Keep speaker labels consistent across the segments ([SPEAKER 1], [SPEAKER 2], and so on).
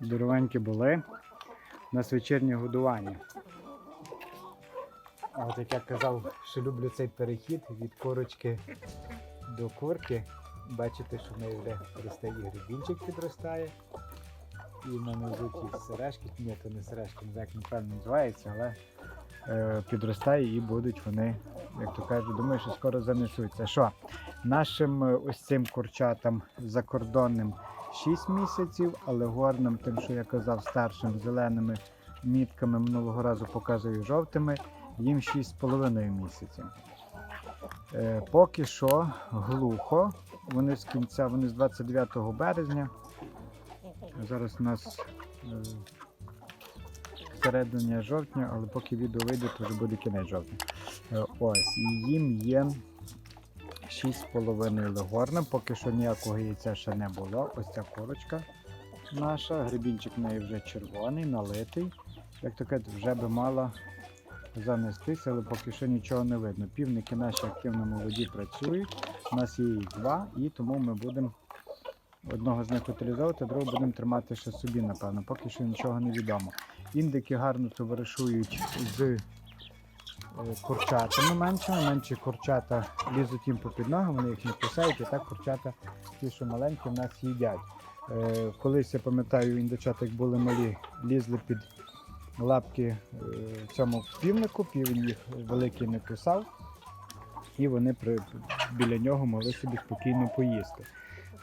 [SPEAKER 1] здоровенькі були. У нас вечірнє годування. От як я казав, що люблю цей перехід від курочки до курки. Бачите, що в неї вже росте і грибінчик підростає. І на низу ті сережки, ні, то не сережки, не знаю, як неправильно називається, але е, підростає і будуть вони, як то кажуть, думаю, що скоро занесуться. Що? Нашим е, ось цим курчатам закордонним 6 місяців, але горним, тим, що я казав, старшим зеленими мітками минулого разу показую жовтими, їм 6,5 місяців. Е, поки що глухо. Вони з кінця, вони з 29 березня. Зараз у нас е, середина жовтня, але поки відео вийде, то вже буде кінець жовтня. Е, ось, і їм є 6,5 легорна, поки що ніякого яйця ще не було. Ось ця корочка наша. Грибінчик в неї вже червоний, налитий. Як кажуть, вже би мала занестися, але поки що нічого не видно. Півники наші активно молоді працюють. У нас є їх два, і тому ми будемо одного з них утилізовувати, другого будемо тримати ще собі, напевно. Поки що нічого не відомо. Індики гарно товаришують з курчатами меншими. Менші курчата лізуть їм попід ноги, вони їх не кусають, і так курчата, ті, що маленькі, в нас їдять. Е, Колись я пам'ятаю, індичата, як були малі, лізли під лапки е, цьому півнику, півень їх великий не кусав, і вони при, біля нього могли собі спокійно поїсти.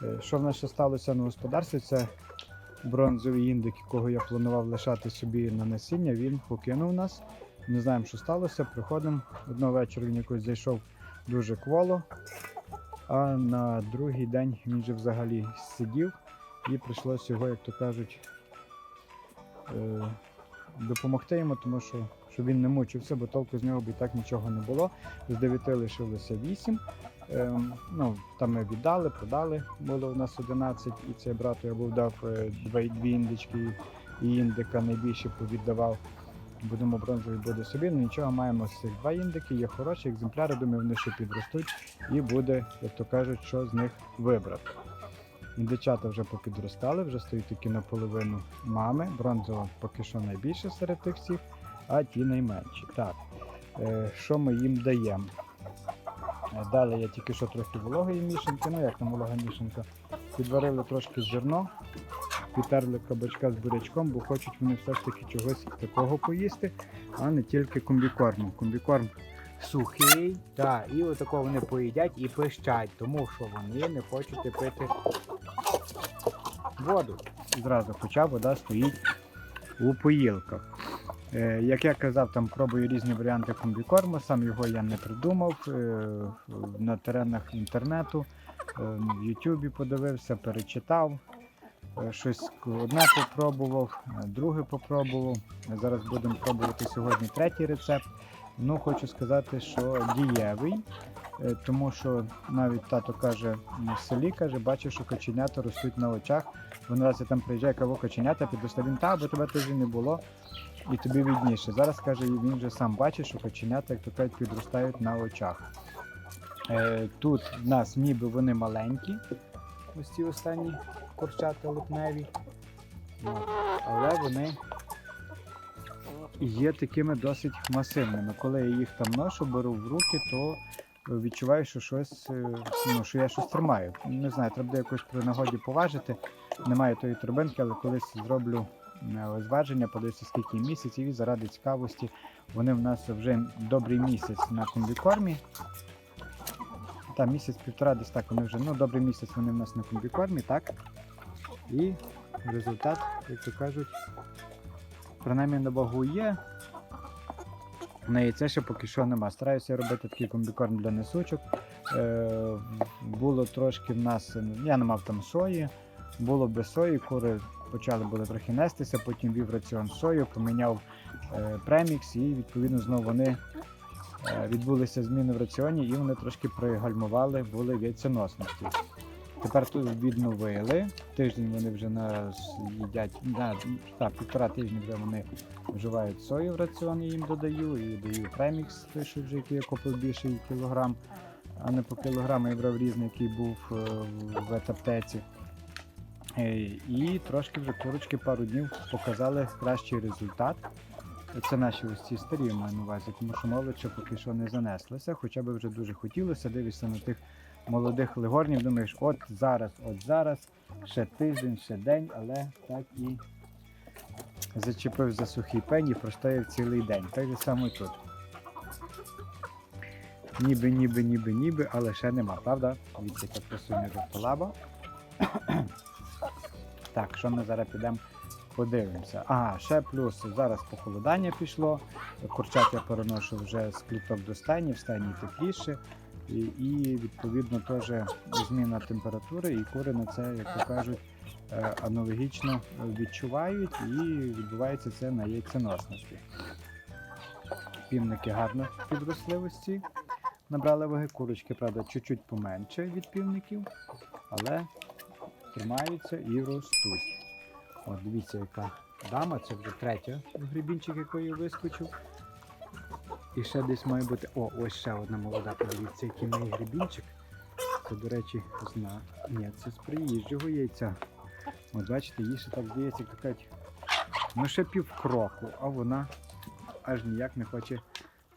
[SPEAKER 1] Е, Що в нас ще сталося на господарстві? Це бронзовий індик, якого я планував лишати собі на насіння, він покинув нас. Не знаємо, що сталося. Приходимо. Одного вечора він якось зайшов дуже кволо, а на другий день він вже взагалі сидів і прийшлося його, як то кажуть, е, допомогти йому, тому що щоб він не мучився, бо толку з нього б і так нічого не було. З 9 лишилося 8. Ем, ну, там ми віддали, продали, було у нас 11, і цей брат я був дав е, дві індички і індика найбільше повіддавав. Будемо бронзовий буде собі, ну нічого маємо з цих два індики, є хороші екземпляри, думаю, вони ще підростуть і буде, як то кажуть, що з них вибрати. Індичата вже попідростали, вже стоять такі наполовину мами. Бронзова поки що найбільше серед тих всіх, а ті найменші. Так, е, що ми їм даємо? Е, Дали я тільки що трохи вологої мішанки, ну як там волога мішанка. Підварили трошки зерно, підтерли кабачка з бурячком, бо хочуть вони все ж таки чогось такого поїсти, а не тільки комбікорму. Комбікорм сухий, так, і отако вони поїдять і пищать, тому що вони не хочуть пити воду. Зразу, хоча вода стоїть у поїлках. Е, Як я казав, там пробую різні варіанти комбікорму, сам його я не придумав. е, На теренах інтернету, е, в Ютубі подивився, перечитав. Е, Щось одне попробував, е, друге попробував. Зараз будемо пробувати сьогодні третій рецепт. Ну, хочу сказати, що дієвий, е, тому що навіть тато каже в селі, каже, бачив, що каченята ростуть на очах. Вони раз я там приїжджає, кого каченята, підростав він, та, бо тебе тоді не було і тобі відніше. Зараз каже, він вже сам бачить, що каченята, як то кажуть, підростають на очах. Тут в нас ніби вони маленькі, ось ці останні курчата липневі. Але вони є такими досить масивними. Коли я їх там ношу, беру в руки, то відчуваю, що щось, е, ну, що я щось тримаю. Не знаю, треба буде якось при нагоді поважити. Немає тої турбинки, але колись зроблю е, зваження, подивлюся, скільки місяців, і заради цікавості вони в нас вже добрий місяць на комбікормі. Та місяць-півтора десь так вони вже, ну добрий місяць вони в нас на комбікормі, так? І результат, як то кажуть, принаймні на вагу є. На яйце ще поки що нема. Стараюся робити такий комбікорм для несучок. Е, було трошки в нас, я не мав там сої, було без сої, кури почали були трохи нестися, потім вів раціон сою, поміняв е, премікс і відповідно знову вони е, відбулися зміни в раціоні і вони трошки пригальмували, були в яйценосності. Тепер тут відновили. Тиждень вони вже нас їдять, на, так, півтора тижні вже вони вживають сою в раціон, я їм додаю, і даю премікс, той, що вже який я купив більший кілограм, а не по кілограму я брав різний, який був е, в ветаптеці. Е, І трошки вже курочки пару днів показали кращий результат. Це наші ось ці старі маю на увазі, тому що молодь ще поки що не занеслася, хоча б вже дуже хотілося, дивишся на тих молодих легорнів, думаєш, от зараз, от зараз, ще тиждень, ще день, але так і зачепив за сухий пень і простояв цілий день. Так же само і тут. Ніби, ніби, ніби, ніби, але ще нема, правда? Дивіться, яка красуня жовтолаба. так, що ми зараз підемо подивимося. Ага, ще плюс зараз похолодання пішло. Курчат я переношу вже з кліток до стайні, в стайні тепліше. І, відповідно теж зміна температури, і кури на це, як то кажуть, е, аналогічно відчувають і відбувається це на яйценосності. Півники гарно підросли ось. Набрали ваги курочки, правда, чуть-чуть поменше від півників, але тримаються і ростуть. От дивіться, яка дама, це вже третя грибінчик, який вискочив. І ще десь має бути. О, ось ще одна молода, подивіться, який має грибінчик. Це, до речі, зна. Ні, це з приїжджого яйця. От бачите, їй ще так здається, як ну ще пів кроку, а вона аж ніяк не хоче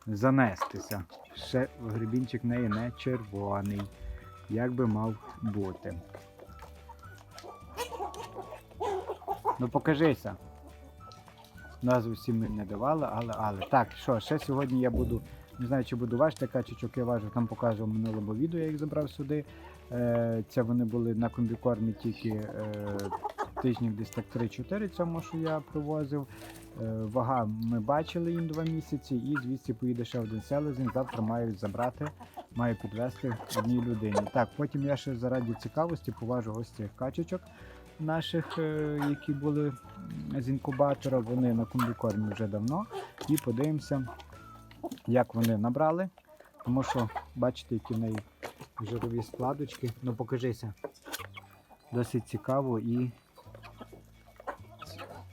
[SPEAKER 1] занестися. Ще грибінчик в неї не червоний, як би мав бути. Ну покажися. Назву всім не давали, але але. Так, що, ще сьогодні я буду, не знаю, чи буду важити качечок, я важу, там покажу в минулому відео, я їх забрав сюди. Е, це вони були на комбікормі тільки е, тижнів десь так 3-4 цьому, що я привозив. Е, вага ми бачили їм 2 місяці, і звідси поїде ще один селезень. Завтра мають забрати, маю підвезти одній людині. Так, потім я ще заради цікавості поважу ось цих качечок наших, е, які були з інкубатора. Вони на комбікормі вже давно. І подивимося, як вони набрали. Тому що бачите, які в неї жирові складочки. Ну покажися. Досить цікаво і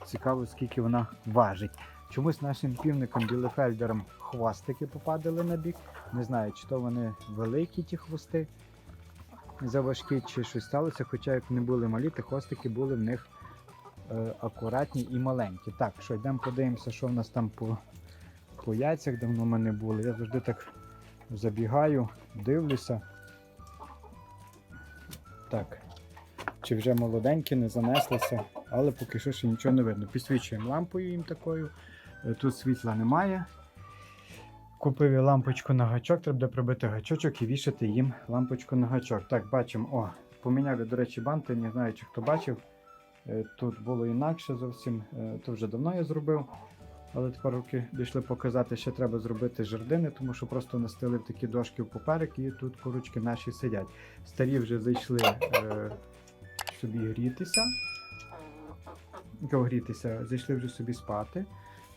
[SPEAKER 1] цікаво, скільки вона важить. Чомусь нашим півникам білефельдерам хвостики попадали на бік. Не знаю, чи то вони великі ті хвости заважкі, чи щось сталося. Хоча як не були малі, то хвостики були в них е, акуратні і маленькі. Так, що йдемо подивимося, що в нас там по, по яйцях давно в мене були. Я завжди так забігаю, дивлюся. Так. Чи вже молоденькі, не занеслися, але поки що ще нічого не видно. Підсвічуємо лампою їм такою. Е, Тут світла немає. Купив я лампочку на гачок, треба буде прибити гачочок і вішати їм лампочку на гачок. Так, бачимо, о, поміняли, до речі, банти, не знаю, чи хто бачив. Е, Тут було інакше зовсім, е, то вже давно я зробив. Але тепер руки дійшли показати, що треба зробити жердини, тому що просто настелив такі дошки в поперек і тут курочки наші сидять. Старі вже зайшли е, собі грітися. Грітися, зайшли вже собі спати.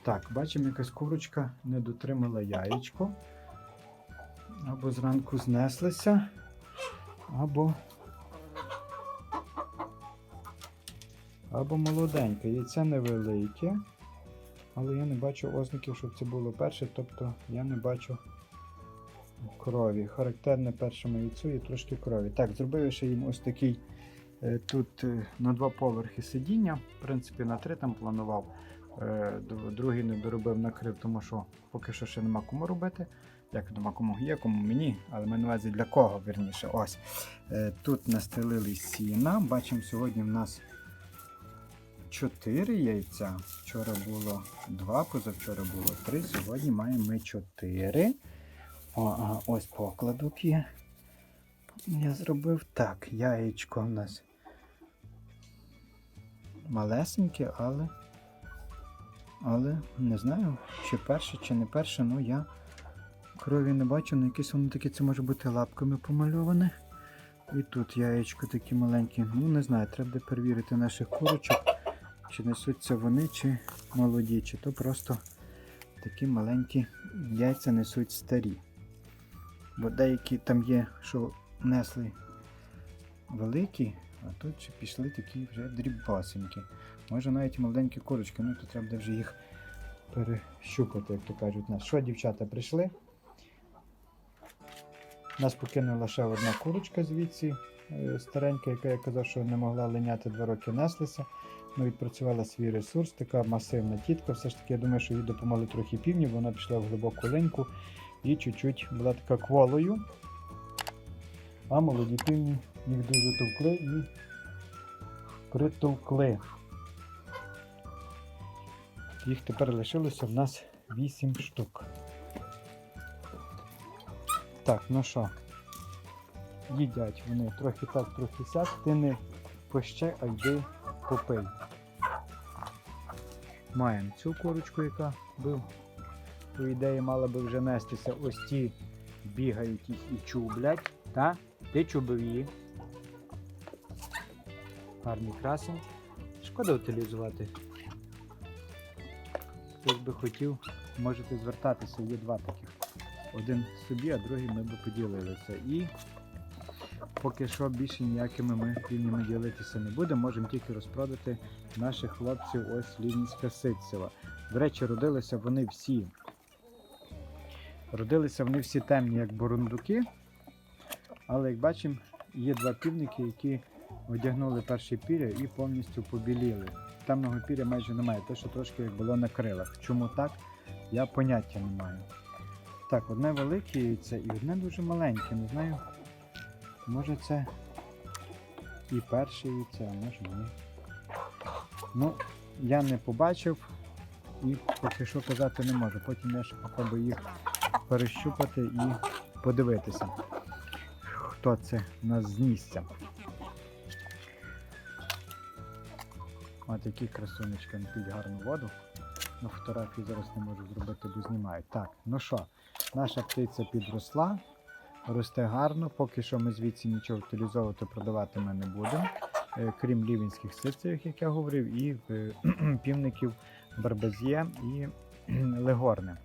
[SPEAKER 1] Так, бачимо, якась курочка не дотримала яєчко. Або зранку знеслися, або. Або молоденьке. Яйце невелике, але я не бачу ознаків, щоб це було перше, тобто я не бачу крові. Характерне першому яйцю і трошки крові. Так, зробив ще їм ось такий е, тут е, на два поверхи сидіння. В принципі, на три там планував. Е, Другий не доробив, накрив, тому що поки що ще нема кому робити. Як нема кому є, кому мені, але на увазі для кого, верніше. Ось. Е, Тут настелили сіна. Бачимо, сьогодні в нас 4 яйця. Вчора було 2, позавчора було 3, сьогодні маємо ми 4. О, ось покладок є. Я зробив так. Яєчко в нас малесеньке, але. Але не знаю, чи перше, чи не перше, ну я крові не бачу, але якесь воно таке це може бути лапками помальоване. І тут яєчко такі маленькі. Ну не знаю, треба перевірити наших курочок, чи несуться вони, чи молоді, чи то просто такі маленькі яйця несуть старі. Бо деякі там є, що несли великі, а тут пішли такі вже дріббасенькі. Може навіть маленькі курочки, ну то треба буде вже їх перещупати, як то кажуть. нас. Що, дівчата, прийшли? Нас покинула ще одна курочка звідси, е, старенька, яка я казав, що не могла линяти два роки неслися. Ну, відпрацювала свій ресурс, така масивна тітка. Все ж таки, я думаю, що їй допомогли трохи півні, вона пішла в глибоку линьку і чуть-чуть була така кволою. А молоді півні їх дуже товкли і притовкли. Їх тепер лишилося в нас 8 штук. Так, ну що, їдять вони трохи так, трохи сяк, ти не поще, а йди попий. Маємо цю курочку, яка би, по ідеї, мала би вже нестися. Ось ті бігають і чублять. Та? Ти чубив її. Гарний красень. Шкода утилізувати. Хтось би хотів, можете звертатися, є два таких. Один собі, а другий ми би поділилися. І поки що більше ніякими ми півнями ділитися не будемо, можемо тільки розпродати наших хлопців ось Лівінська Ситцева. До речі, родилися вони всі. Родилися вони всі темні, як бурундуки. Але як бачимо, є два півники, які одягнули перші піря і повністю побіліли. Темного піря майже немає, те, що трошки було на крилах. Чому так? Я поняття не маю. Так, одне велике яйце і одне дуже маленьке. Не знаю. Може це і перше яйце, а може ні. Ну, я не побачив і поки що казати не можу. Потім я ще попробую їх перещупати і подивитися, хто це нас з Ось такі красунечки не п'ють гарну воду. На фотографії зараз не можу зробити, бо знімають. Так, ну що, наша птиця підросла, росте гарно. Поки що ми звідси нічого утилізовувати, продавати ми не будемо. Е, Крім лівінських ситцевих, як я говорив, і е, півників Барбазє і Легорне.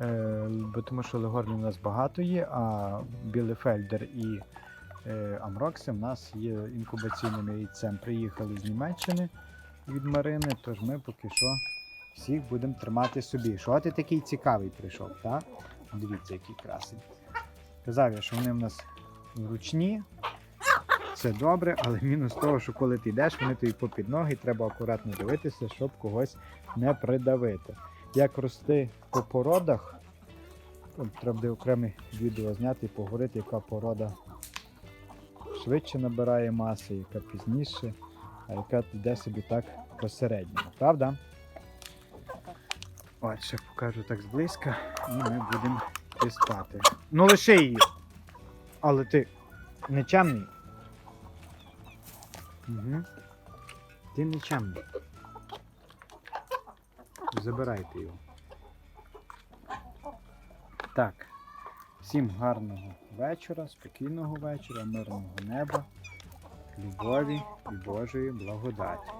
[SPEAKER 1] Е, Бо тому що Легорне у нас багато є, а Білефельдер і Амрокси в нас є інкубаційним яйцем. Приїхали з Німеччини від Марини, тож ми поки що всіх будемо тримати собі. Що ти такий цікавий прийшов, так? Дивіться, який красень. Казав я, що вони в нас ручні. Це добре, але мінус того, що коли ти йдеш, вони тобі попід ноги, треба акуратно дивитися, щоб когось не придавити. Як рости по породах, треба буде окреме відео зняти і поговорити, яка порода швидше набирає маси, яка пізніше, а яка йде собі так посередньо. Правда? Ось, ще покажу так зблизька, і ми будемо спати. Ну лише її. Але ти нечемний. Угу. Ти нечемний. Забирайте його. Так. Всім гарного вечора, спокійного вечора, мирного неба, любові і Божої благодаті.